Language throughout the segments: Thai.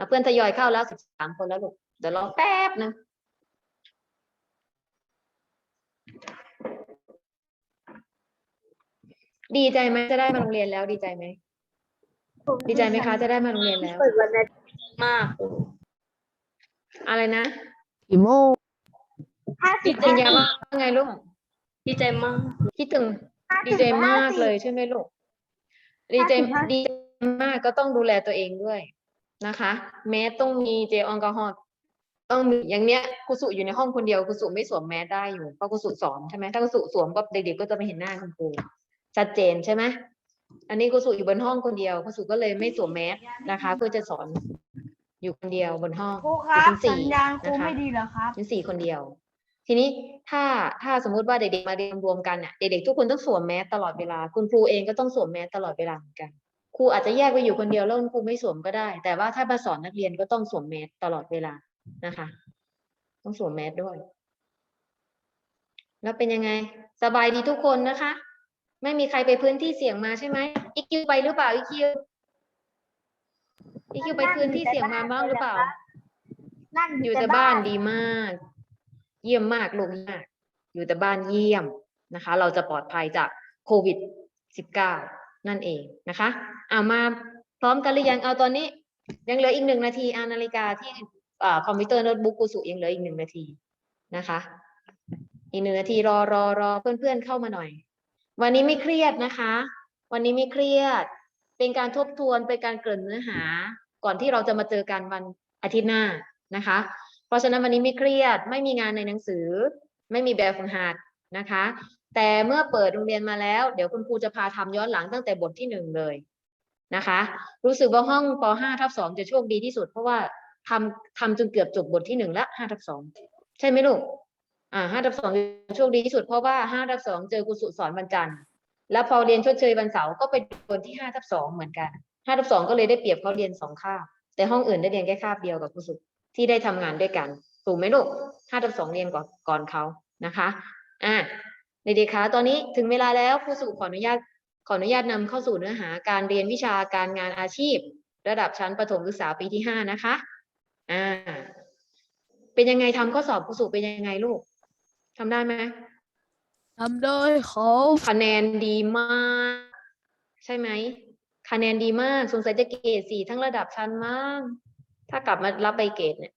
อะเพื่อนทยอยเข้าแล้วสิบสามคนแล้วลูกเดี๋ยวรอแป๊บนึงดีใจไหมจะได้มาโรงเรียนแล้วดีใจไหมดีใจไหมคะจะได้มาโรงเรียนแล้วเปิดวันอาทิตย์มาก อะไรนะกี่โมงห้าสิดีบใจยังว่าไงลูกดีใจมากคิดถึงดีใจมากเลยใช่ไหมลูกดีใจดีใจมากก็ต้องดูแลตัวเองด้วย นะคะแม้ต้องมีเจลแอลกอฮอล์ต้องมีอย่างเนี้ยครูสุอยู่ในห้องคนเดียวครูสุไม่สวมแมสได้อยู่เพราะครูสุสอนใช่ไหมถ้าครูสุสวมก็เด็กๆก็จะไม่เห็นหน้าคุณครูชัดเจนใช่ไหมอันนี้ครูสุอยู่บนห้องคนเดียวครูสุก็เลยไม่สวมแมสนะคะ เพื่อจะสอนอยู่คนเดียวบนห้องครูครับเป็นสี่สัญญาณครูนะคะไม่ดีเหรอครับเป็นสี่คนเดียว ทีนี้ถ้าถ้าสมมุติว่าเด็กๆมาเรียนรวมกันเนี่ยเด็กๆทุกคนต้องสวมแมสตลอดเวลา คุณครูเองก็ต้องสวมแมสตลอดเวลาเหมือนกัน ครูอาจจะแยกไปอยู่คนเดียวแล้วคุณครูไม่สวมก็ได้ แต่ว่าถ้ามาสอนนักเรียนก็ต้องสวมแมสตลอดเวลานะคะ ต้องสวมแมสด้วย แล้วเป็นยังไง สบายดีทุกคนนะคะ ไม่มีใครไปพื้นที่เสี่ยงมาใช่ไหมอีคิวไปหรือเปล่าอีคิวอีคิวไปพื้นที่เสี่ยงมาบ้างหรือเปล่า นั่งอยู่แต่บ้านดีมาก เยี่ยมมากลูกมากอยู่แต่บ้านเยี่ยมนะคะ เราจะปลอดภัยจากโควิด -19 นั่นเองนะคะเอามาพร้อมกันหรือยังเอาตอนนี้ ยังเหลืออีกหนึ่งนาทีอานาฬิกาที่คอมพิวเตอร์โน้ตบุ๊กกูสุยังเหลืออีกหนึ่งนาทีนะคะ อีกหนึ่งนาทีรอรอรอเพื่อนๆเข้ามาหน่อย วันนี้ไม่เครียดนะคะ วันนี้ไม่เครียด เป็นการทบทวนเป็นการเกริ่นเนื้อหา ก่อนที่เราจะมาเจอกันวันอาทิตย์หน้านะคะ เพราะฉะนั้นวันนี้ไม่เครียดไม่มีงานในหนังสือ ไม่มีแบบฝึกหัดนะคะ แต่เมื่อเปิดโรงเรียนมาแล้ว เดี๋ยวคุณครูจะพาทำย้อนหลังตั้งแต่บทที่หนึ่งเลยนะคะ รู้สึกว่าห้องป .5 ทับ2จะโชคดีที่สุด เพราะว่าทำทำจนเกือบจบบทที่หนึ่งและ5ทับ2ใช่ไหมลูกอ่า5ทับ2จะโชคดีที่สุดเพราะว่า5ทับ2เจอครูสุสอนวันจันทร์แล้วพอเรียนชดเชยวันเสาร์ก็ไปโดนที่5ทับ2เหมือนกัน5ทับ2ก็เลยได้เปรียบเขาเรียนสองคาบแต่ห้องอื่นได้เรียนแค่คาบเดียวกับครูสุที่ได้ทำงานด้วยกันถูกไหมลูกห้าทับสองเรียนก่อนก่อนเขานะคะอะ เด็กๆคะตอนนี้ถึงเวลาแล้วครูสุขออนุญาตขออนุญาตนำเข้าสู่เนื้อหาการเรียนวิชาการงานอาชีพ ระดับชั้นประถมศึกษาปีที่ห้านะคะอ่าเป็นยังไงทำข้อสอบครูสุเป็นยังไงลูกทำได้ไหมทำได้ครับคะแนนดีมาก ใช่ไหมคะแนนดีมากสงสัยจะเกรดสี่ทั้งระดับชั้นมาก ถ้ากลับมารับใบเกรดเนี่ย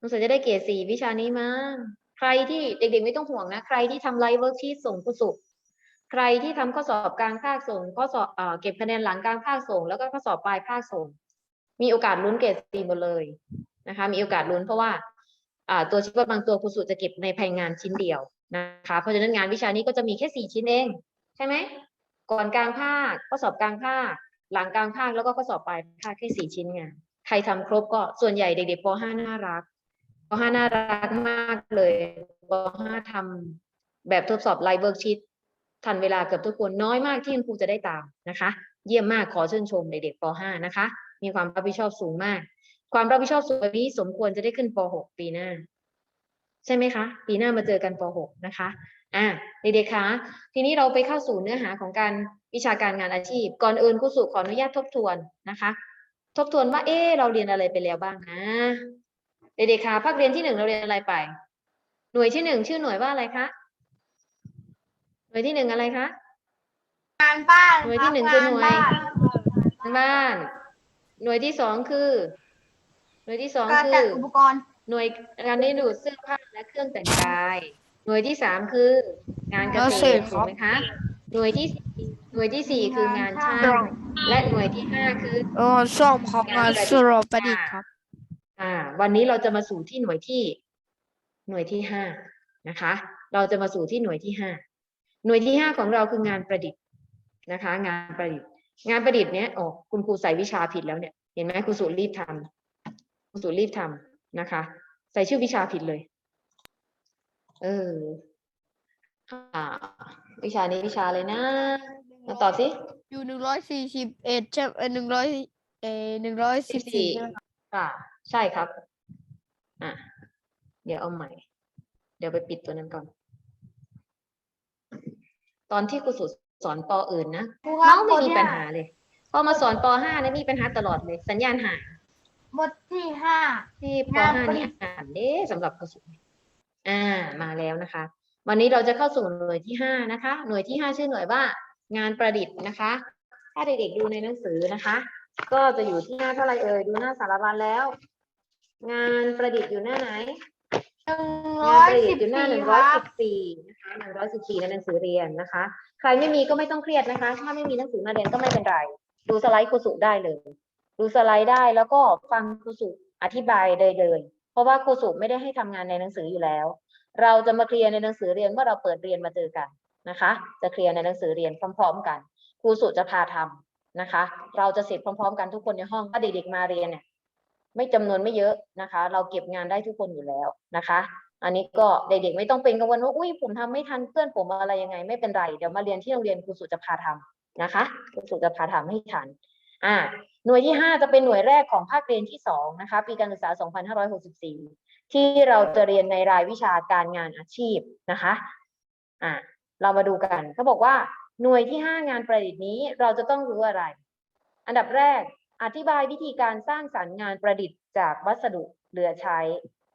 สงสัยจะได้เกรดสี่วิชานี้มั้ง ใครที่เด็กๆไม่ต้องห่วงนะ ใครที่ทำไลฟ์เวิร์กชีตส่งครูสุใครที่ทำข้อสอบกลางภาคส่งข้อสอบเก็บคะแนนหลังกลางภาคส่ง แล้วก็ข้อสอบปลายภาคส่ง มีโอกาสลุ้นเกรดสี่หมดเลยนะคะ มีโอกาสลุ้นเพราะว่าตัวชี้วัดบางตัวครูสุจะเก็บในภายงานชิ้นเดียวนะคะ เพราะฉะนั้นงานวิชานี้ก็จะมีแค่สี่ชิ้นเอง ใช่ไหมก่อนกลางภาคข้อสอบกลางภาค หลังกลางภาคแล้วก็ข้อสอบปลายภาคแค่สี่ชิ้นไงใครทำครบก็ส่วนใหญ่เด็กๆป .5 น่ารัก ป .5 น่ารักมากเลยป .5 ทำแบบทดสอบไลฟ์เวิร์กชีตทันเวลาเกือบทุกคนน้อยมากที่คุณครูจะได้ตามนะคะ เยี่ยมมากขอชื่นชมเด็กๆป .5 นะคะ มีความรับผิดชอบสูงมาก ความรับผิดชอบสูงแบบนี้สมควรจะได้ขึ้นป .6 ปีหน้า ใช่ไหมคะ ปีหน้ามาเจอกันป .6 นะคะอะเด็กๆคะทีนี้เราไปเข้าสู่เนื้อหาของการวิชาการงานอาชีพ ก่อนอื่นครูสุขออนุญาตทบทวนนะคะ ทบทวนว่าเอ๊เราเรียนอะไรไปแล้วบ้างนะ เด็กๆคะภาคเรียนที่หนึ่งเราเรียนอะไรไป หน่วยที่หนึ่งชื่อหน่วยว่าอะไรคะ หน่วยที่หนึ่งอะไรคะ งานบ้านหน่วยที่หนึ่งคือหน่วย งานบ้านบ้านหน่วยที่สองคือ หน่วยที่สองการคืจัดออุปกรณ์หน่วยการได้ดูดเสื้อผ้าและเครื่องแต่งกาย หน่วยที่สามคืองานเกษตรถูกไหมคะ หน่วยที่สี่หน่วยที่สี่คืองานช่าง และหน่วยที่ห้าคือ เออซ่อมของงานสุรประดิษฐ์ครับ อ่า วันนี้เราจะมาสู่ที่หน่วยที่หน่วยที่ห้านะคะ เราจะมาสู่ที่หน่วยที่ห้าหน่วยที่ห้าของเราคืองานประดิษฐ์นะคะ งานประดิษฐ์ งานประดิษฐ์เนี้ยโอ้คุณครูใส่วิชาผิดแล้วเนี่ยเห็นไหมครูสุรีบทำครูสุรีบทำนะคะ ใส่ชื่อวิชาผิดเลย เอออ่าวิชานี้วิชาเลยนะมาตอบสิอยู่หนึ่งร้อยสี่สิบเอ็ดใช่เออหนึ่งร้อยเอหนึ่งร้อยสิบสี่ใช่ไหมครับค่ะ ใช่ครับ อะ เดี๋ยวเอาใหม่ เดี๋ยวไปปิดตัวนั้นก่อน ตอนที่ครูสุสอนปออื่นนะครูคน้รัอบงไม่มีคนเนี่ยปัญหาเลย พอมาสอนปห้านะมีปัญหาตลอดเลย สัญญาณหายบทที่ห้า ที่ปงานห้าประดินี่ษฐ์อ่านเด้สำหรับครูสุอ่า มาแล้วนะคะ วันนี้เราจะเข้าสู่หน่วยที่ห้านะคะ หน่วยที่ห้าชื่อหน่วยว่า งานประดิษฐ์นะคะ ถ้าเด็กๆดูในหนังสือนะคะ ก็จะอยู่ที่หน้าเท่าไหรเอ่ยดูหน้าสารบัญแล้ว งานประดิษฐ์อยู่หน้าไหนหนึ่งงาร้นอยประดิษสิบฐ์อยู่หน้าหสี่นึ่งคร้อยรัสิบบสี่นะคะหนึ่งร้อยสิบสี่ในหนังสือเรียนนะคะ ใครไม่มีก็ไม่ต้องเครียดนะคะ ถ้าไม่มีหนังสือมาเรียนก็ไม่เป็นไร ดูสไลด์ครูสุได้เลย ดูสไลด์ได้แล้วก็ฟังครูสุอธิบายเลยเลย เพราะว่าครูสุไม่ได้ให้ทำงานในหนังสืออยู่แล้ว เราจะมาเคลียร์ในหนังสือเรียนเมื่อเราเปิดเรียนมาเจอกันนะคะ จะเคลียร์ในหนังสือเรียนพร้อม ๆ กัน ครูสุจะพาทำนะคะ เราจะเสร็จพร้อม ๆ กันทุกคนในห้องถ้าเด็กๆมาเรียนเนี่ย ไม่จำนวนไม่เยอะนะคะ เราเก็บงานได้ทุกคนอยู่แล้วนะคะ อันนี้ก็เด็กๆไม่ต้องเป็นกังวลว่าอุ้ยผมทำไม่ทันเพื่อนผมอะไรยังไง ไม่เป็นไรเดี๋ยวมาเรียนที่โรงเรียนครูสุจะพาทำนะคะครูสุจะพาทำให้ทันอ่าหน่วยที่ห้าจะเป็นหน่วยแรกของภาคเรียนที่สองนะคะปีการศึกษา 2564 ที่เราจะเรียนในรายวิชาการงานอาชีพนะคะอ่าเรามาดูกันเขาบอกว่าหน่วยที่ห้างานประดิษฐ์นี้เราจะต้องรู้อะไร อันดับแรก อธิบายวิธีการสร้างสรรค์งานประดิษฐ์จากวัสดุเหลือใช้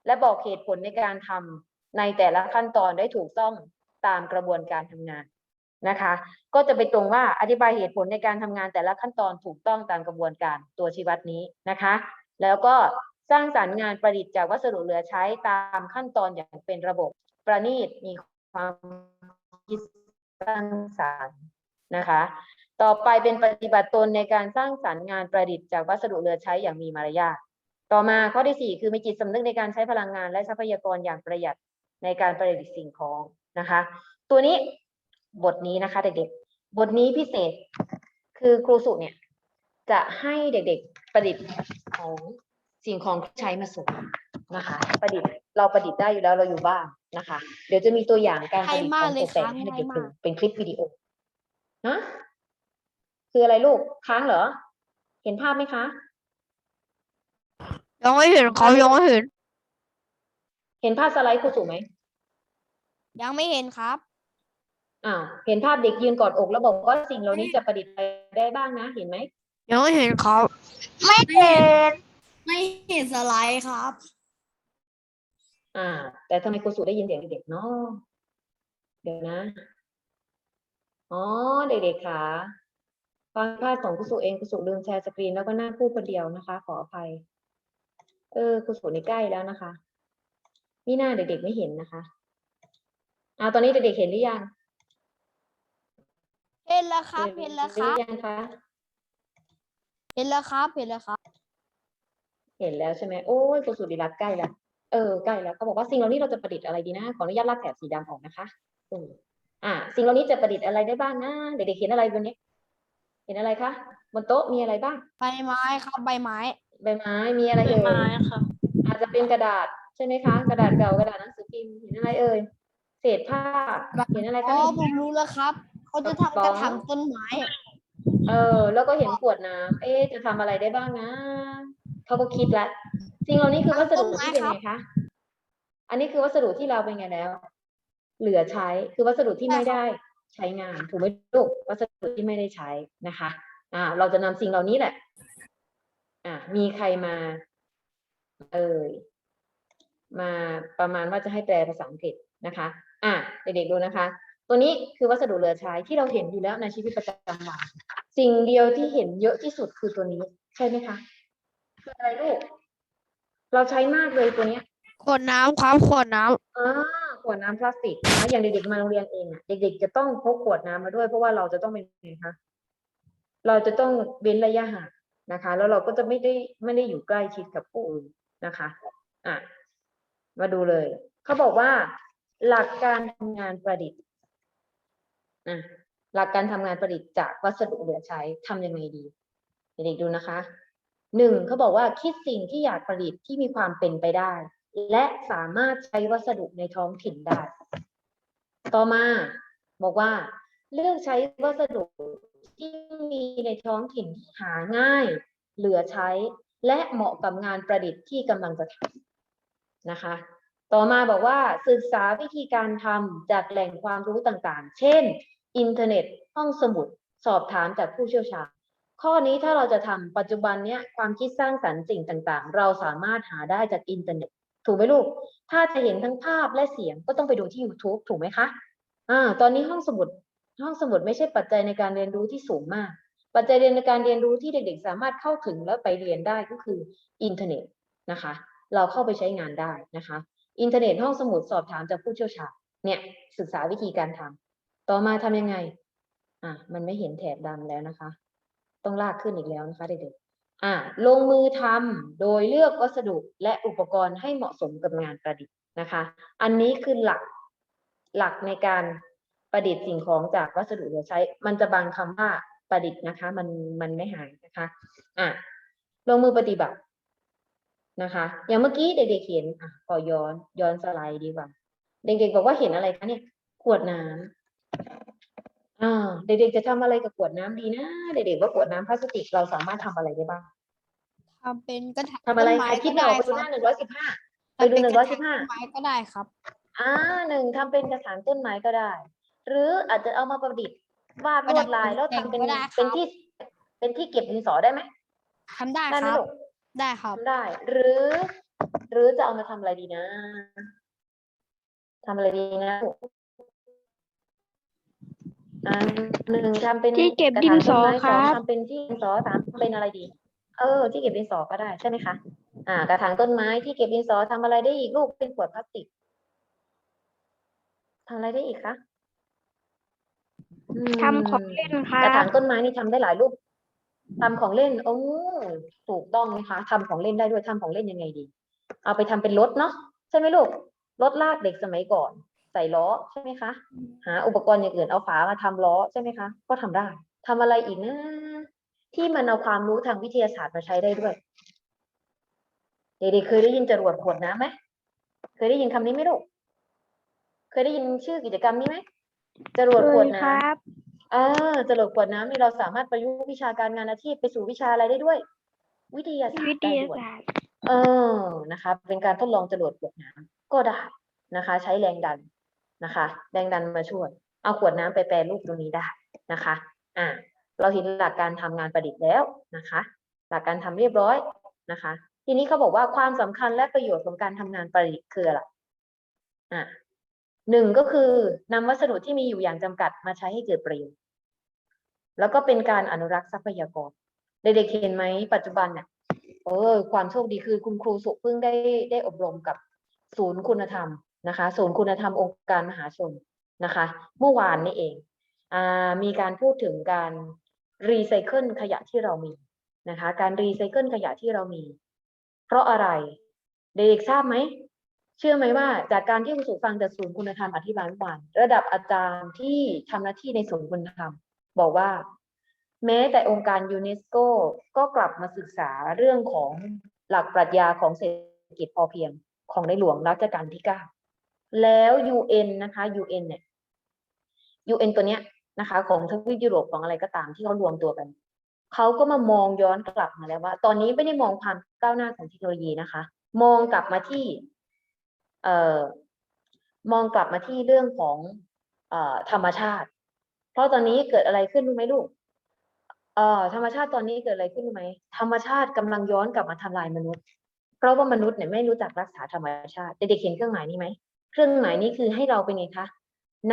และบอกเหตุผลในการทำในแต่ละขั้นตอนได้ถูกต้องตามกระบวนการทำงานนะคะ ก็จะไปตรงว่าอธิบายเหตุผลในการทำงานแต่ละขั้นตอนถูกต้องตามกระบวนการตัวชี้วัดนี้นะคะ แล้วก็สร้างสรรค์งานประดิษฐ์จากวัสดุเหลือใช้ตามขั้นตอนอย่างเป็นระบบประณีตมีความคิดสร้างสรรค์นะคะ ต่อไปเป็นปฏิบัติตนในการสร้างสรรค์งานประดิษฐ์จากวัสดุเหลือใช้อย่างมีมารยาทต่อมาข้อที่สี่คือมีจิตสำนึกในการใช้พลังงานและทรัพยากรอย่างประหยัดในการประดิษฐ์สิ่งของนะคะ ตัวนี้บทนี้นะคะ เด็กๆ บทนี้พิเศษคือครูสุเนี่ยจะให้เด็กๆประดิษฐ์ของสิ่งของที่ใช้มาส่งนะคะ ประดิษฐ์เราประดิษฐ์ได้อยู่แล้วเราอยู่บ้านนะคะ เดี๋ยวจะมีตัวอย่างการประดิษฐ์ของตกแต่งให้เด็กๆดูเป็นคลิปวิดีโอนะ คืออะไรลูกค้างเหรอ เห็นภาพไหมคะ ยังไม่เห็นเขายังไม่เห็น เห็นภาพสไลด์ครูสุไหมยังไม่เห็นครับอ้าวเห็นภาพเด็กยืนกอดอกแล้วบอกว่าสิ่งเหล่านี้จะประดิษฐ์อะไรได้บ้างนะ เห็นไหมยังไม่เห็นครับไม่เห็นไม่เห็นสไลด์ครับ อ่า แต่ทำไมครูสุได้ยินเสียงเด็กๆเนาะเดี๋ยวนะอ๋อเด็กๆค่ะ ความพลาดของครูสุเองครูสุลืมแชร์สกรีนแล้วก็นั่งพูดคนเดียวนะคะ ขออภัย เออครูสุนี่ใกล้แล้วนะคะ นี่หน้าเด็กๆไม่เห็นนะคะอ่าตอนนี้เด็กๆเห็นหรือยังเห็นแล้วครับเห็นแล้วครับหรือยังคะเห็นแล้วครับเห็นแล้วครับเห็นแล้วใช่ไหมโอ้ยคุณสุริรัตน์ใกล้แล้วเออใกล้แล้วเขาบอกว่าสิ่งเหล่านี้เราจะประดิษฐ์อะไรดีนะขออนุญาตลากแถบสีดำออกนะคะอืมอ่าสิ่งเหล่านี้จะประดิษฐ์อะไรได้บ้างนะเด็กๆเห็นอะไรบนนี้ เห็นอะไรคะบนโต๊ะมีอะไรบ้าง ใบไม้ครับใบไม้ ใบไม้มีอะไรใบเอ่ยไม้ค่ะอาจจะเป็นกระดาษใช่ไหมคะ กระดาษเก่ากระดาษหนังสือพิมพ์เห็นอะไรเอ่ยเศษผ้าเห็นอะไรอ๋คะอผมรู้แล้วครับเขาจะทำกระถางต้นไม้ เออ แล้วก็เห็นขวดน้ำเอ๊ะจะทำอะไรได้บ้างนะเขาก็คิดละสิ่งเหล่านี้คือวัสดุที่เป็นไงคะอันนี้คือวัสดุที่เราเป็นไงแล้ว เหลือใช้คือวัสดุที่ไม่ได้ ใช้งานถูกไหมลูกวัสดุที่ไม่ได้ใช้นะคะอ่าเราจะนำสิ่งเหล่านี้แหละ อ่ามีใครมา เอ่ยมาประมาณว่าจะให้แปลภาษาอังกฤษนะคะ อ่าเด็กๆดูนะคะ ตัวนี้คือวัสดุเหลือใช้ที่เราเห็นอยู่แล้วในชีวิตประจำวัน สิ่งเดียวที่เห็นเยอะที่สุดคือตัวนี้ ใช่ไหมคะคืออะไรลูก เราใช้มากเลยตัวเนี้ยขวดน้ำครับขวดน้อ่า ขวดน้ำพลาสติกนะอย่างเด็กๆมาโรงเรียนเองอะเด็ก ๆ จะต้องพกขวดน้ำมาด้วย เพราะว่าเราจะต้องเป็นไงคะเราจะต้องเว้นระยะห่างนะคะ แล้วเราก็จะไม่ได้ไม่ได้อยู่ใกล้ชิดกับผู้อื่นนะคะอะมาดูเลยเขาบอกว่า หลักการทำงานประดิษฐ์อะหลักการทำงานประดิษฐ์จากวัสดุเหลือใช้ทำยังไงดีเด็กๆดูนะคะหนึ่งเขาบอกว่าคิดสิ่งที่อยากประดิษฐ์ที่มีความเป็นไปได้ และสามารถใช้วัสดุในท้องถิ่นได้ ต่อมาบอกว่า เลือกใช้วัสดุที่มีในท้องถิ่นที่หาง่าย เหลือใช้ และเหมาะกับงานประดิษฐ์ที่กำลังจะทำนะคะ ต่อมาบอกว่าศึกษาวิธีการทำจากแหล่งความรู้ต่างๆ เช่น อินเทอร์เน็ต ห้องสมุด สอบถามจากผู้เชี่ยวชาญข้อนี้ถ้าเราจะทำปัจจุบันเนี้ยความคิดสร้างสรรค์สิ่งต่างๆ เราสามารถหาได้จากอินเทอร์เน็ต ถูกไหมลูก ถ้าจะเห็นทั้งภาพและเสียงก็ต้องไปดูที่ YouTube ถูกไหมคะอ่าตอนนี้ห้องสมุดห้องสมุดไม่ใช่ปัจจัยในการเรียนรู้ที่สูงมาก ปัจจัยเรียนในการเรียนรู้ที่เด็ก ๆ สามารถเข้าถึงแล้วไปเรียนได้ก็คืออินเทอร์เน็ตนะคะ เราเข้าไปใช้งานได้นะคะ อินเทอร์เน็ตห้องสมุดสอบถามจากผู้เชี่ยวชาญเนี่ยศึกษาวิธีการทำต่อมาทำยังไง อะมันไม่เห็นแถบดำแล้วนะคะ ต้องลากขึ้นอีกแล้วนะคะเด็กๆ อะลงมือทำโดยเลือกวัสดุและอุปกรณ์ให้เหมาะสมกับงานประดิษฐ์นะคะ อันนี้คือหลักหลักในการประดิษฐ์สิ่งของจากวัสดุเหลือใช้ มันจะบังคำว่าประดิษฐ์นะคะ มันมันไม่หายนะคะอะลงมือปฏิบัตินะคะ อย่างเมื่อกี้เด็กๆเห็นอะขอย้อนย้อนสไลด์ดีกว่า เด็กๆบอกว่าเห็นอะไรคะเนี่ยขวดน้ำ อ่าเด็กๆจะทำอะไรกับขวดน้ำดีนะเด็กๆว่าขวดน้ำพลาสติกเราสามารถทำอะไรได้บ้างทำเป็นกระถางทำอะไรต้นใคไม้รคิดไม่ออกไปดูหน้าหนึ่งร้อยสิบห้า ไปทำดูเป็นหนึ่งกร้อระยสิถางบห้าต้นไม้ก็ได้ครับ อ่าหนึ่งทำเป็นกระถางต้นไม้ก็ได้ หรืออาจจะเอามาประดิษฐ์วาดลวดลายแล้วทำเป็นก็ได้ครับเป็นที่เป็นที่เก็บดินสอได้ไหมทำได้ได้คไหมรับ ลูกได้ครับ ทำได้ หรือ หรือจะเอามาทำอะไรดีนะทำอะไรดีนะลูก อ่าหนึ่งทำเป็นที่เก็บดินสอระถางต้นไม้สองครับทำเป็นที่ดินสอสามทำเป็นอะไรดี เออ ที่เก็บดินสอก็ได้ใช่ไหมคะอ่ากระถางต้นไม้ที่เก็บดินสอทำอะไรได้อีกลูกเป็นขวดพลาสติกทำอะไรได้อีกคะอืม ทำของเล่นครักระถาบงต้นไม้นี่ทำได้หลายรูปทำของเล่นโอ้ถูกต้องนะคะทำของเล่นได้ด้วยทำของเล่นยังไงดี เอาไปทำเป็นรถเนาะใช่ไหมลูกรถลากเด็กสมัยก่อน ใส่ล้อใช่ไหมคะ หาอุปกรณ์อย่างอื่นเอาฝามาทำล้อใช่ไหมคะ ก็ทำได้ทำอะไรอีกนะ ที่มันเอาความรู้ทางวิทยาศาสตร์มาใช้ได้ด้วย เด็กๆเคยได้ยินจรวดขวดน้ำไหมเคยได้ยินคำนี้ไหมลูกเคยได้ยินชื่อกิจกรรมนี้ไหมจรวดขวดน้ำอ่าจรวดขวดน้ำนี่เราสามารถประยุกต์วิชาการงานอาชีพไปสู่วิชาอะไรได้ด้วย วิทยาศาสตวิร์ทได้ยาด้วยศาสตร์เออนะคะ เป็นการทดลองจรวดขวดน้ำก็ได้นะคะ ใช้แรงดัน นะคะแรงดันมาช่วย เอาขวดน้ำไปแปรรูปตรงนี้ได้นะคะอ่าเราเห็นหลักการทำงานประดิษฐ์แล้วนะคะ หลักการทำเรียบร้อยนะคะ ทีนี้เขาบอกว่าความสำคัญและประโยชน์ของการทำงานประดิษฐ์คืออะไรอ่าหนึ่งก็คือนำวัสดุที่มีอยู่อย่างจำกัดมาใช้ให้เกิดประโยชน์แล้วก็เป็นการอนุรักษ์ทรัพยากรเด็กๆเห็นไหมปัจจุบันเนี่ยเออความโชคดีคือคุณครูสุพิ่งได้ได้อบรมกับศูนย์คุณธรรม นะคะศูนย์คุณธรรมองค์การมหาชนนะคะ เมื่อวานนี้เองอมีการพูดถึงการรีไซเคิลขยะที่เรามีนะคะ การรีไซเคิลขยะที่เรามี เพราะอะไร เด็กทราบไหม เชื่อไหมว่า จากการที่คุณสุฟังจากศูนย์คุณธรรมอธิบายเมื่อวานระดับอาจารย์ที่ทำหน้าที่ในศูนย์คุณธรรม บอกว่า แม้แต่องค์การยูเนสโกก็กลับมาศึกษาเรื่องของหลักปรัชญาของเศรษฐกิจพอเพียงของในหลวงรัชกาลที่เก้า แล้ว UN นะคะ UN เนี่ย UN ตัวเนี้ยนะคะ ของทวีปยุโรปของอะไรก็ตามที่เขารวมตัวกันเขาก็มามองย้อนกลับมาแล้วว่า ตอนนี้ไม่ได้มองความก้าวหน้าของเทคโนโลยีนะคะ มองกลับมาที่เอ่อมองกลับมาที่เรื่องของเอ่อธรรมชาติ เพราะตอนนี้เกิดอะไรขึ้นรู้ไหมลูกเอ่อธรรมชาติตอนนี้เกิดอะไรขึ้นรู้ไหมธรรมชาติกำลังย้อนกลับมาทำลายมนุษย์ เพราะว่ามนุษย์เนี่ยไม่รู้จักรักษาธรรมชาติเด็กๆเห็นเครื่องหมายนี้ไหม เครื่องหมายนี้คือให้เราเป็นไงคะ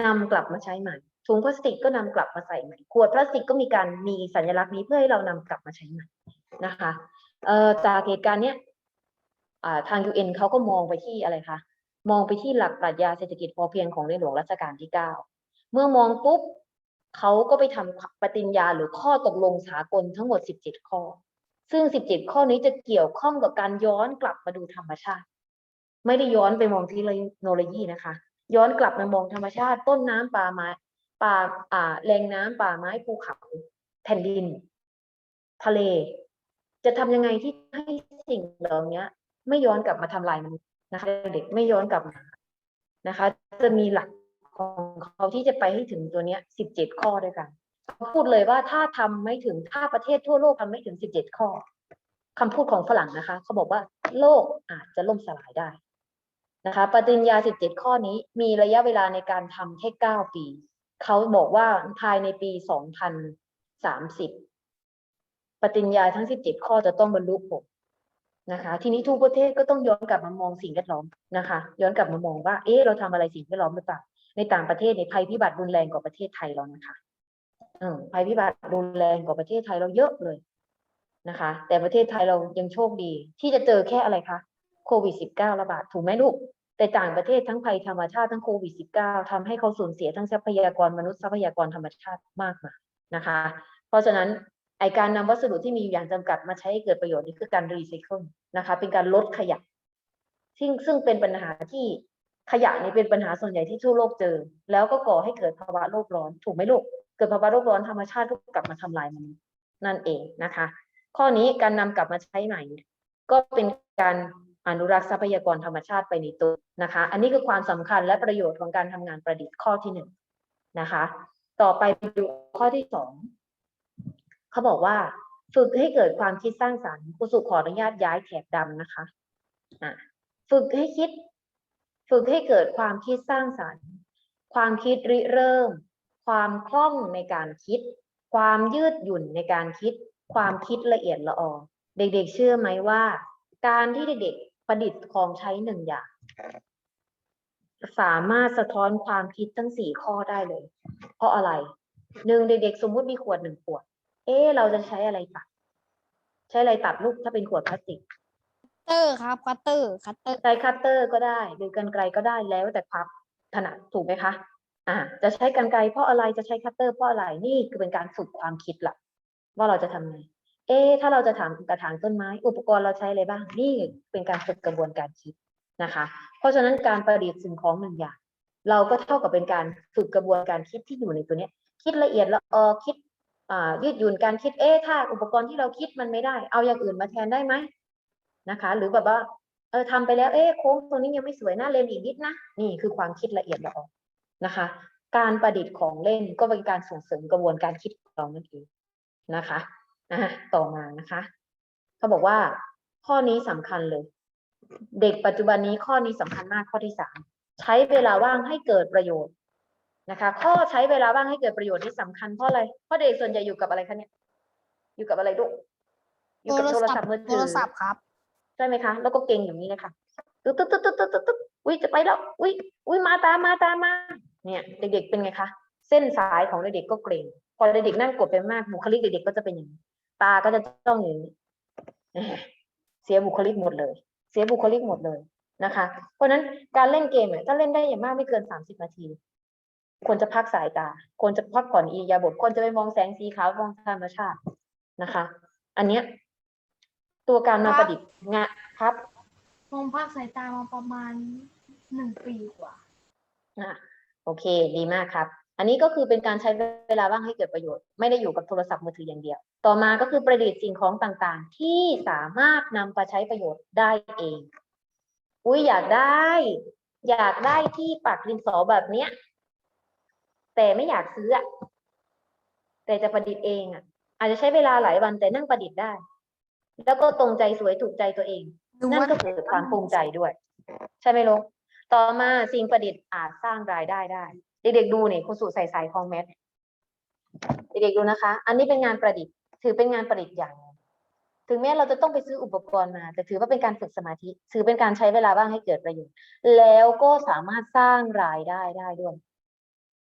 นำกลับมาใช้ใหม่ถุงพลาสติกก็นำกลับมาใส่ใหม่ ขวดพลาสติกก็มีการมีสัญลักษณ์นี้เพื่อให้เรานำกลับมาใช้ใหม่นะคะเอ่อจากเหตุการณ์เนี้ยทาง UN เขาก็มองไปที่อะไรคะมองไปที่หลักปรัชญาเศรษฐกิจพอเพียงของในหลวงรัชกาลที่เก้าเมื่อมองปุ๊บเขาก็ไปทำปฏิญญาหรือข้อตกลงสากลทั้งหมด 17 ข้อ ซึ่ง 17 ข้อนี้จะเกี่ยวข้องกับการย้อนกลับมาดูธรรมชาติ ไม่ได้ย้อนไปมองเทคโนโลยีนะคะ ย้อนกลับมามองธรรมชาติ ต้นน้ำป่าไม้ป่าอ่าแหล่งน้ำป่าไม้ภูเขา แผ่นดิน ทะเล จะทำยังไงที่ให้สิ่งเหล่านี้ไม่ย้อนกลับมาทำลายมนุษย์นะคะเด็กไม่ย้อนกลับมานะคะ จะมีหลักของเขาที่จะไปให้ถึงตัวเนี้ยสิบเจ็ดข้อด้วยกันเขาพูดเลยว่าถ้าทำไม่ถึงถ้าประเทศทั่วโลกทำไม่ถึงสิบเจ็ดข้อคำพูดของฝรั่งนะคะ เขาบอกว่าโลกอาจจะล่มสลายได้ นะคะปฏิญญาสิบเจ็ดข้อนี้มีระยะเวลาในการทำแค่เก้าปี เขาบอกว่าภายในปีสองพันสามสิบปฏิญญาทั้ง 17 ข้อจะต้องบรรลุผลนะคะ ทีนี้ทุกประเทศก็ต้องย้อนกลับมามองสิ่งแวดล้อมนะคะ ย้อนกลับมามองว่า เอ๊ะเราทำอะไรสิ่งแวดล้อมหรือเปล่าในต่างประเทศในภัยพิบัติรุนแรงกว่าประเทศไทยเรานะคะภัยพิบัติรุนแรงกว่าประเทศไทยเราเยอะเลยนะคะ แต่ประเทศไทยเรายังโชคดี ที่จะเจอแค่อะไรคะ โควิด -19 ระบาดถูกไหมลูก แต่ต่างประเทศทั้งภัยธรรมชาติทั้งโควิด -19 ทำให้เขาสูญเสียทั้งทรัพยากรมนุษย์ทรัพยากรธรรมชาติมากมายนะคะ เพราะฉะนั้นไอการนำวัสดุที่มีอยู่อย่างจำกัดมาใช้ให้เกิดประโยชน์นี่คือการรีไซเคิลนะคะ เป็นการลดขยะซึ่งซึ่งเป็นปัญหาที่ขยะนี่เป็นปัญหาส่วนใหญ่ที่ทั่วโลกเจอ แล้วก็ก่อให้เกิดภาวะโลกร้อนถูกไหมลูก เกิดภาวะโลกร้อนธรรมชาติก็กลับมาทำลายมันนั่นเองนะคะ ข้อนี้การนำกลับมาใช้ใหม่ก็เป็นการ อนุรักษ์ทรัพยากรธรรมชาติไปในตัวนะคะ อันนี้คือความสำคัญและประโยชน์ของการทำงานประดิษฐ์ข้อที่หนึ่งนะคะ ต่อไปดูข้อที่สองเขาบอกว่าฝึกให้เกิดความคิดสร้างสรรค์ครูสุขออนุญาตย้ายแถบดำนะคะะฝึกให้คิด ฝึกให้เกิดความคิดสร้างสรรค์ ความคิดริเริ่ม ความคล่องในการคิด ความยืดหยุ่นในการคิด ความคิดละเอียดละออเด็กๆ เชื่อไหมว่า การที่เด็กๆ ประดิษฐ์ของใช้หนึ่งอย่าง สามารถสะท้อนความคิดทั้งสี่ข้อได้เลย เพราะอะไรหนึ่งเด็กๆ สมมุติมีขวดหนึ่งขวด เอ๊ะเราจะใช้อะไรตัด ใช้อะไรตัดลูกถ้าเป็นขวดพลาสติกเตอร์ครับคัตเตอร์คัตเตอร์ใช้คัตเตอร์ก็ได้ หรือกรรไกรก็ได้แล้วแต่ความถนัดถูกไหมคะอ่าจะใช้กรรไกรเพราะอะไรจะใช้คัตเตอร์เพราะอะไรนี่คือเป็นการฝึกความคิดละว่าเราจะทำไง เอ๊ถ้าเราจะถามกระถางต้นไม้ อุปกรณ์เราใช้อะไรบ้าง นี่เป็นการฝึกกระบวนการคิดนะคะ เพราะฉะนั้นการประดิษฐ์สิ่งของหนึ่งอย่าง เราก็เท่ากับเป็นการฝึกกระบวนการคิดที่อยู่ในตัวนี้คิดละเอียดละออคิดยืดหยุ่นการคิดเอ๊ถ้าอุปกรณ์ที่เราคิดมันไม่ได้ เอาอย่างอื่นมาแทนได้ไหมนะคะ หรือแบบว่าเออทำไปแล้วเอ๊โค้งตรงนี้ยังไม่สวยนะเลนอีกนิดนะนี่คือความคิดละเอียดละออนะคะ การประดิษฐ์ของเล่นก็เป็นการส่งเสริมกระบวนการคิดของเรานั่นเองนะคะ อะต่อมานะคะ เขาบอกว่าข้อนี้สำคัญเลย เด็กปัจจุบันนี้ข้อนี้สำคัญมากข้อที่สามใช้เวลาว่างให้เกิดประโยชน์นะคะ ข้อใช้เวลาว่างให้เกิดประโยชน์ที่สำคัญเพราะอะไรเพราะเด็กส่วนใหญ่อยู่กับอะไรคะเนี่ย อยู่กับอะไรลูกอยู่กับโทรศัพท์มือโทถือรศัพท์ครับใช่ไหมคะ แล้วก็เก่งอย่างนี้เลยค่ะตึ๊ดตึ๊ดตึ๊ดตึ๊ดตึ๊ดตึ๊ดตึ๊ดอุ้ยจะไปแล้วอุ้ยอุ้ยมาตามมาตามมา เนี่ย เด็ก ๆ เป็นไงคะเส้นสายของเด็กๆก็เกร็งพอเด็กๆนั่งกดไปมากบุคลิกเด็กๆก็จะเป็นอย่างนี้ ตาก็จะจ้องอย่างนี้แหมเสียบุคลิกหมดเลย เสียบุคลิกหมดเลยนะคะ เพราะฉะนั้นการเล่นเกมเนี่ยถ้าเล่นได้อย่างมากไม่เกินสามสิบนาที ควรจะพักสายตา ควรจะพักผ่อนอิริยาบถควรจะไปมองแสงสีขาวมองธรรมชาตินะคะ อันเนี้ยตัวการมาประดิษฐ์งะครับผมพักสายตามาประมาณหนึ่งปีกว่าอะโอเค ดีมากครับ อันนี้ก็คือเป็นการใช้เวลาว่างให้เกิดประโยชน์ ไม่ได้อยู่กับโทรศัพท์มือถืออย่างเดียว ต่อมาก็คือประดิษฐ์สิ่งของต่างๆ ที่สามารถนำไปใช้ประโยชน์ได้เอง อุ้ยอยากได้ อยากได้ที่ปักดินสอแบบเนี้ย แต่ไม่อยากซื้ออะแต่จะประดิษฐ์เองอะ อาจจะใช้เวลาหลายวันแต่นั่งประดิษฐ์ได้ แล้วก็ตรงใจสวยถูกใจตัวเองดูนั่นว่าก็เกิดความภูมิใจด้วย ใช่ไหมลูกต่อมาสิ่งประดิษฐ์อาจสร้างรายได้ได้ เด็กๆดูนี่คุณสุใส่สายคล้องแมสเด็กๆดูนะคะ อันนี้เป็นงานประดิษฐ์ ถือเป็นงานประดิษฐ์อย่าง ถึงแม้เราจะต้องไปซื้ออุปกรณ์มา แต่ถือว่าเป็นการฝึกสมาธิ ถือเป็นการใช้เวลาว่างให้เกิดประโยชน์ แล้วก็สามารถสร้างรายได้ได้ด้วย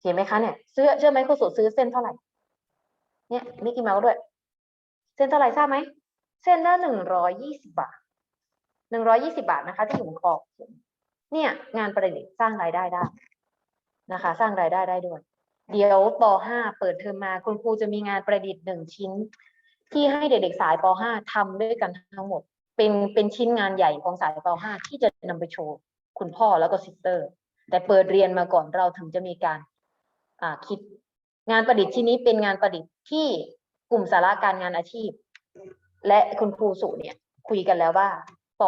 เห็นไหมคะเนี่ยซื้อเชื่อไหมคุณสุซื้อเส้นเท่าไหร่ เนี่ยมิกกี้เมาส์ด้วย เส้นเท่าไหร่ทราบไหม เส้นละหนึ่งร้อยยี่สิบบาทหนึ่งร้อยยี่สิบาทนะคะ ที่อยู่คอผมเนี่ย งานประดิษฐ์สร้างรายได้ได้ นะคะ สร้างรายได้ได้ด้วย เดี๋ยวป .5 เปิดเทอมมาคุณครูจะมีงานประดิษฐ์หนึ่งชิ้น ที่ให้เด็กๆสายป .5 ทำด้วยกันทั้งหมด เป็นเป็นชิ้นงานใหญ่ของสายป .5 ที่จะนำไปโชว์คุณพ่อแล้วก็ซิสเตอร์ แต่เปิดเรียนมาก่อนเราถึงจะมีการอ่าคิดงานประดิษฐ์ชิ้นนี้เป็นงานประดิษฐ์ที่กลุ่มสาระการงานอาชีพ และคุณครูสุเนี่ย คุยกันแล้วว่าป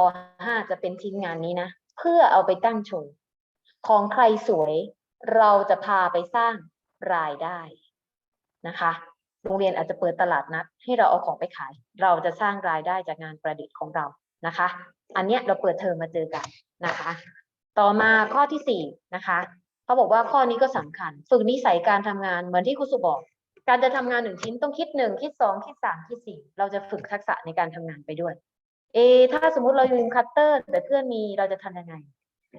.5 จะเป็นชิ้นงานนี้นะ เพื่อเอาไปตั้งโชว์ของใครสวย เราจะพาไปสร้างรายได้นะคะ โรงเรียนอาจจะเปิดตลาดนัดให้เราเอาของไปขาย เราจะสร้างรายได้จากงานประดิษฐ์ของเรานะคะ อันเนี้ยเราเปิดเทอมมาเจอกันนะคะ ต่อมาข้อที่สี่นะคะเขาบอกว่าข้อนี้ก็สำคัญ ฝึกนิสัยการทำงานเหมือนที่ครูสุบอก การจะทำงานหนึ่งชิ้นต้องคิดหนึ่งคิดสองคิดสามคิดสี่เราจะฝึกทักษะในการทำงานไปด้วย เอ ถ้าสมมุติเรายืมคัตเตอร์ แต่เพื่อนมีเราจะทำยังไง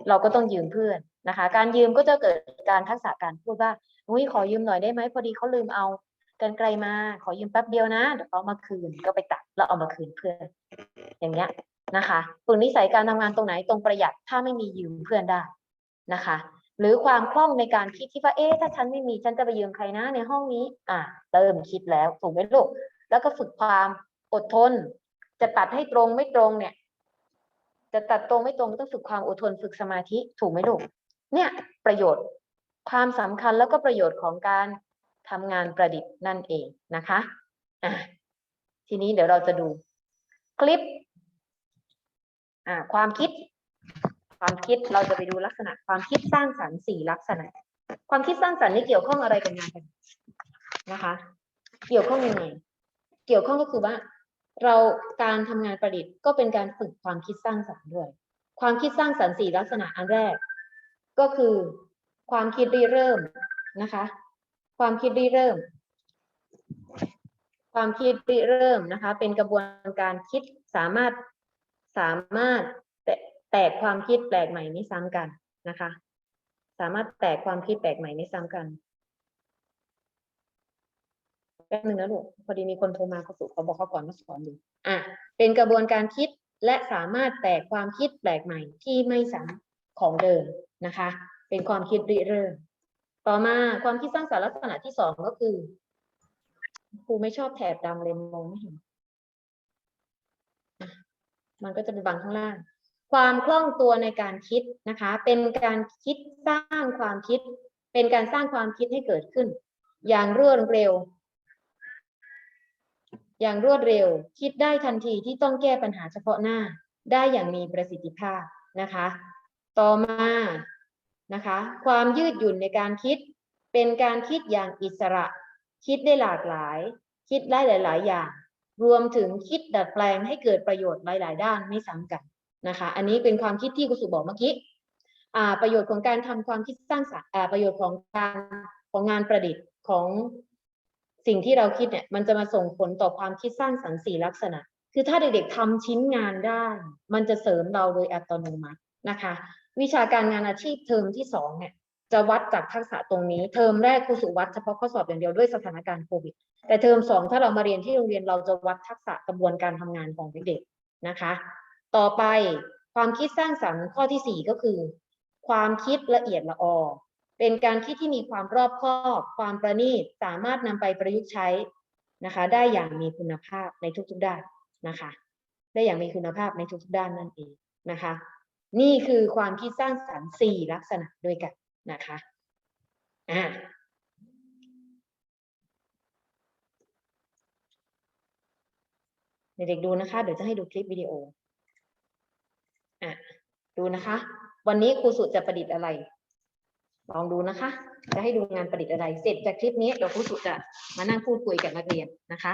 เราก็ต้องยืมเพื่อน นะคะ การยืมก็จะเกิดการทักษะการพูดว่าอุ้ยขอยืมหน่อยได้ไหมพอดีเขาลืมเอากันไกลมา ขอยืมแป๊บเดียวนะเดี๋ยวเอามาคืนก็ไปตัดแล้วเอามาคืนเพื่อน อย่างเงี้ยนะคะฝึกนิสัยการทำงานตรงไหนตรงประหยัดถ้าไม่มียืมเพื่อนได้นะคะ หรือความคล่องในการคิดที่ว่าเอ๊ะถ้าฉันไม่มีฉันจะไปยืมใครนะในห้องนี้ อะเริ่มคิดแล้วถูกไหมลูกแล้วก็ฝึกความอดทน จะตัดให้ตรงไม่ตรงเนี่ย จะตัดตรงไม่ตรงต้องฝึกความอดทนฝึกสมาธิถูกไหมลูก เนี่ยประโยชน์ความสำคัญแล้วก็ประโยชน์ของการทำงานประดิษฐ์นั่นเองนะคะะทีนี้เดี๋ยวเราจะดูคลิปความคิด ความคิดเราจะไปดูลักษณะ ความคิดสร้างสรรค์สี่ลักษณะ ความคิดสร้างสรรค์นี่เกี่ยวข้องอะไรกับงานกันนะคะ เกี่ยวข้องยังไงเกี่ยวข้องก็คือว่า เราการทำงานประดิษฐ์ก็เป็นการฝึกความคิดสร้างสรรค์ด้วย ความคิดสร้างสรรค์สี่ลักษณะอันแรก ก็คือความคิดริเริ่มนะคะ ความคิดริเริ่ม ความคิดริเริ่มนะคะ เป็นกระบวนการคิดสามารถสามารถแตกความคิดแปลกใหม่ไม่ซ้ำกันนะคะ สามารถแตกความคิดแปลกใหม่ไม่ซ้ำกันแป๊บนึงนะลูกพอดีมีคนโทรมาเขาสุเขาบอกเขาก่อนมาสอนอยู่อะเป็นกระบวนการคิดและสามารถแตกความคิดแปลกใหม่ที่ไม่ซ้ำของเดิม นะคะ เป็นความคิดริเริ่ม ต่อมาความคิดสร้างสรรค์ลักษณะที่สองก็คือครูไม่ชอบแถบดำเลยมองไม่เห็นมันก็จะไปบังข้างล่าง ความคล่องตัวในการคิดนะคะ เป็นการคิดสร้างความคิด เป็นการสร้างความคิดให้เกิดขึ้น อย่างรวดเร็ว อย่างรวดเร็ว คิดได้ทันทีที่ต้องแก้ปัญหาเฉพาะหน้า ได้อย่างมีประสิทธิภาพนะคะ ต่อมานะคะ ความยืดหยุ่นในการคิดเป็นการคิดอย่างอิสระ คิดได้หลากหลาย คิดได้หลาย ๆ อย่าง รวมถึงคิดดัดแปลงให้เกิดประโยชน์หลาย ๆ ด้านไม่ซ้ำกันนะคะ อันนี้เป็นความคิดที่กุสุบอกเมื่อกี้ประโยชน์ของการทำความคิดสร้างสรรค์ประโยชน์ของการของงานประดิษฐ์ของสิ่งที่เราคิดเนี่ยมันจะมาส่งผลต่อความคิดสร้างสรรค์สี่ลักษณะ คือถ้าเด็กๆทำชิ้นงานได้ มันจะเสริมเราโดยอัตโนมัติ นะคะ วิชาการงานอาชีพเทอมที่สองเนี่ยจะวัดจากทักษะตรงนี้ เทอมแรกครูสุวัดเฉพาะข้อสอบอย่างเดียวด้วยสถานการณ์โควิด แต่เทอมสองถ้าเรามาเรียนที่โรงเรียนเราจะวัดทักษะกระบวนการทำงานของเด็กๆนะคะ ต่อไปความคิดสร้างสรรค์ข้อที่สี่ก็คือ ความคิดละเอียดละออเป็นการคิดที่มีความรอบคอบ ความประณีตสามารถนำไปประยุกต์ใช้นะคะ ได้อย่างมีคุณภาพในทุกๆด้านนะคะ ได้อย่างมีคุณภาพในทุกๆด้านนั่นเองนะคะ นี่คือความคิดสร้างสรรค์สี่ลักษณะด้วยกันนะคะอ่าเด็กๆดูนะคะ เดี๋ยวจะให้ดูคลิปวิดีโออะดูนะคะ วันนี้ครูสุจะประดิษฐ์อะไร ลองดูนะคะ จะให้ดูงานประดิษฐ์อะไร เสร็จจากคลิปนี้เดี๋ยวครูสุจะมานั่งพูดคุยกับนักเรียนนะคะ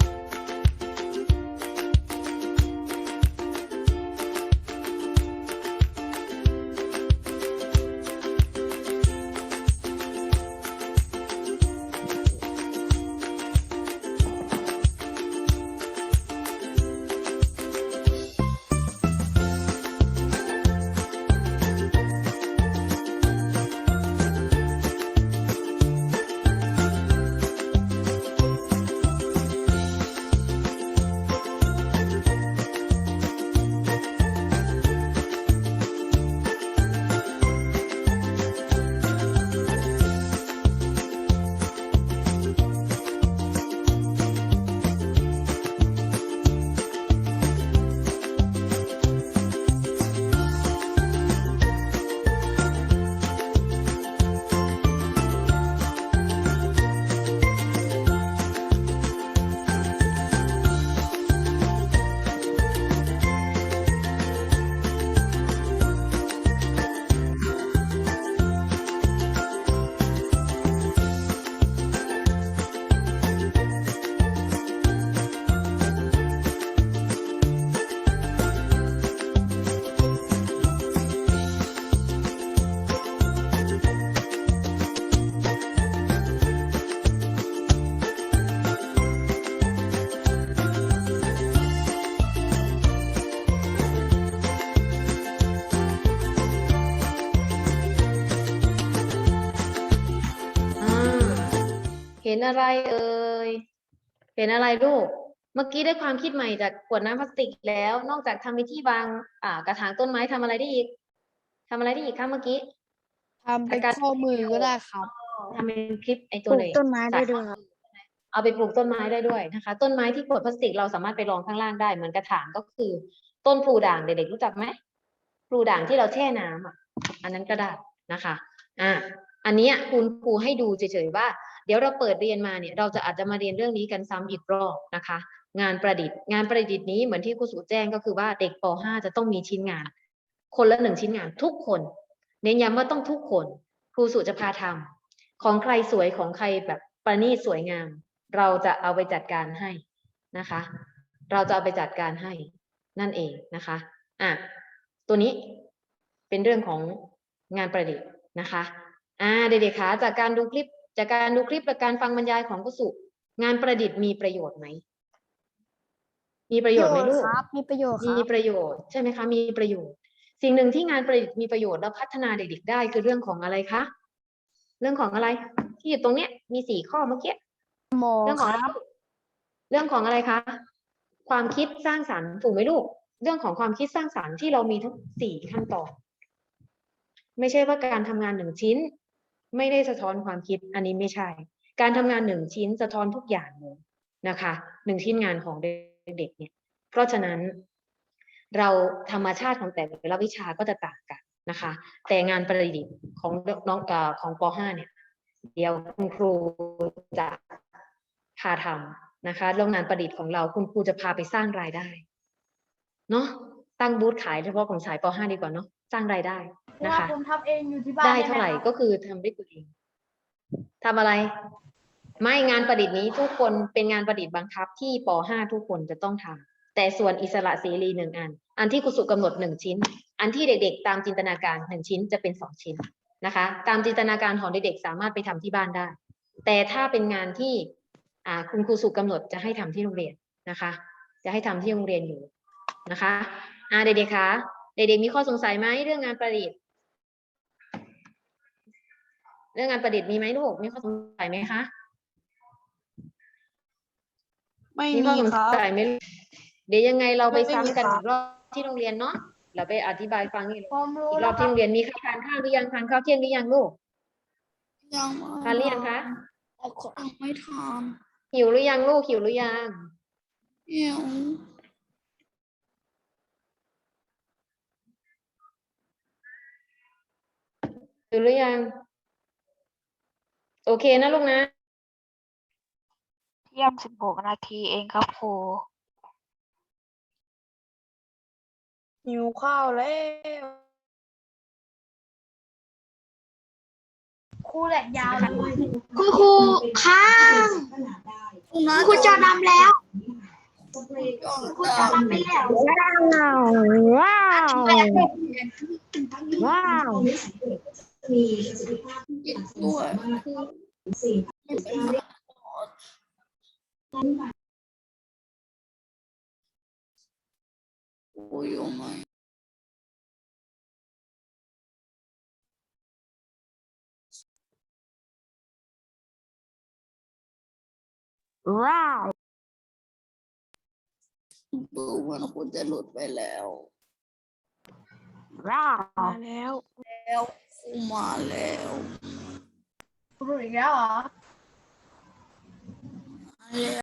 อะไรเอ่ยเห็นอะไรลูก เมื่อกี้ได้ความคิดใหม่จากขวดน้ำพลาสติกแล้ว นอกจากทำในที่วางอ่ากระถางต้นไม้ทำอะไรได้อีกทำอะไรได้อีกคะเมื่อกี้ทำเป็นการข้อมือก็ได้ครับทำเป็นคลิปไอปตัวลูไหนกต้นไม้ได้ด้วยครับเอาไปปลูกต้นไม้ได้ด้วยนะคะ ต้นไม้ที่ขวดพลาสติกเราสามารถไปรองข้างล่างได้เหมือนกระถางก็คือ ต้นพลูด่างเด็กๆรู้จักไหมพลูด่างที่เราแช่น้ำอะ อันนั้นก็ได้นะคะ อ่าอันเนี้ยคุณครูให้ดูเฉยๆว่าเดี๋ยวเราเปิดเรียนมาเนี่ยเราจะอาจจะมาเรียนเรื่องนี้กันซ้ำอีกรอบนะคะ งานประดิษฐ์ งานประดิษฐ์นี้เหมือนที่ครูสุแจ้งก็คือว่าเด็กป .5 จะต้องมีชิ้นงาน คนละหนึ่งชิ้นงานทุกคน เน้นย้ำว่าต้องทุกคน ครูสุจะพาทำของใครสวยของใครแบบประณีตสวยงาม เราจะเอาไปจัดการให้นะคะ เราจะเอาไปจัดการให้นั่นเองนะคะอะตัวนี้เป็นเรื่องของงานประดิษฐ์นะคะอ่าเด็กๆคะจากการดูคลิป จากการดูคลิปและการฟังบรรยายของกุสุงานประดิษฐ์มีประโยชน์ไหม มีประโยชน์ไหมลูกครับ มีประโยชน์คมีรับประโยชน์ใช่ไหมคะ มีประโยชน์ สิ่งหนึ่งที่งานประดิษฐ์มีประโยชน์แล้วพัฒนาเด็กๆได้คือเรื่องของอะไรคะ เรื่องของอะไร ที่อยู่ตรงเนี้ย มีสี่ข้อเมื่อกี้หมอเรื่องคของรับเรื่องของอะไรคะ ความคิดสร้างสรรค์ถูกไหมลูก เรื่องของความคิดสร้างสรรค์ที่เรามีทั้งสี่ขั้นตอน ไม่ใช่ว่าการทำงานหนึ่งชิ้น ไม่ได้สะท้อนความคิดอันนี้ไม่ใช่ การทำงานหนึ่งชิ้นสะท้อนทุกอย่างเลยนะคะหนึ่งชิ้นงานของเด็กๆเนี่ยเพราะฉะนั้น เราธรรมชาติของแต่ละวิชาก็จะต่างกันนะคะ แต่งานประดิษฐ์ของน้องเอ่อของป .5 เนี่ย เดี๋ยวคุณครูจะพาทำนะคะโรงงานประดิษฐ์ของเราคุณครูจะพาไปสร้างรายได้เนาะตั้งบูธขายเฉพาะของสายป .5 ดีกว่าเนาะ สร้างรายได้เพราะนะว่าคะผมทำเองอยู่ที่บ้านได้นี่ยเท่าไหร่นะครับก็คือทำด้วยตัวเองทำอะไร ไม่งานประดิษฐ์นี้ทุกคนเป็นงานประดิษฐ์บังคับที่ป .5 ทุกคนจะต้องทำแต่ส่วนอิสระเสรีหนึ่งอัน อันที่ครูสุกำหนดหนึ่งชิ้น อันที่เด็กๆ ตามจินตนาการหนึ่งชิ้นจะเป็นสองชิ้นนะคะ ตามจินตนาการของเด็กๆสามารถไปทำที่บ้านได้ แต่ถ้าเป็นงานที่อ่าคุณครูสุกำหนดจะให้ทำที่โรงเรียนนะคะ จะให้ทำที่โรงเรียนอยู่นะคะอ่าเด็กๆคะ เด็กๆมีข้อสงสัยไหมเรื่องงานประดิษฐ์ เรื่องงานประดิษฐ์มีไหมลูกมีข้อสงสัยไหมคะไม่มีข้อมีสงครับสัยไหมลูกเดี๋ยวยังไงเราไปไม่มีซ้ำกันครับอีกรอบที่โรงเรียนเนาะเราไปอธิบายฟังอีกผมรู้อีกรแล้อวบคที่รับโรงเรียนมีใครทานข้าวหรือยังทานข้าวเที่ยงหรือยังลูกยังทานหรือยังคะไม่ทานหิวหรือยังลูกหิวหรือยังเหี่ยว หิวหรือยัง โอเคนะลูกนะเยี่ยมสิบหกนาทีเองครับครูหิวข้าวแล้วครูแหลกยาวเลยคุณครูค่ะคุณครูจอดำแล้วคุณครูจอดำไปแล้วว้าวว้าวด้ว ยโอ้ยโอ้ไม่ว้าวเบอร์วันคุณจะหลุดไปแล้ว ว้าวมาแล้วแล้วครูมาแล้วครูอีกแล้วเหรอ มาแล้ว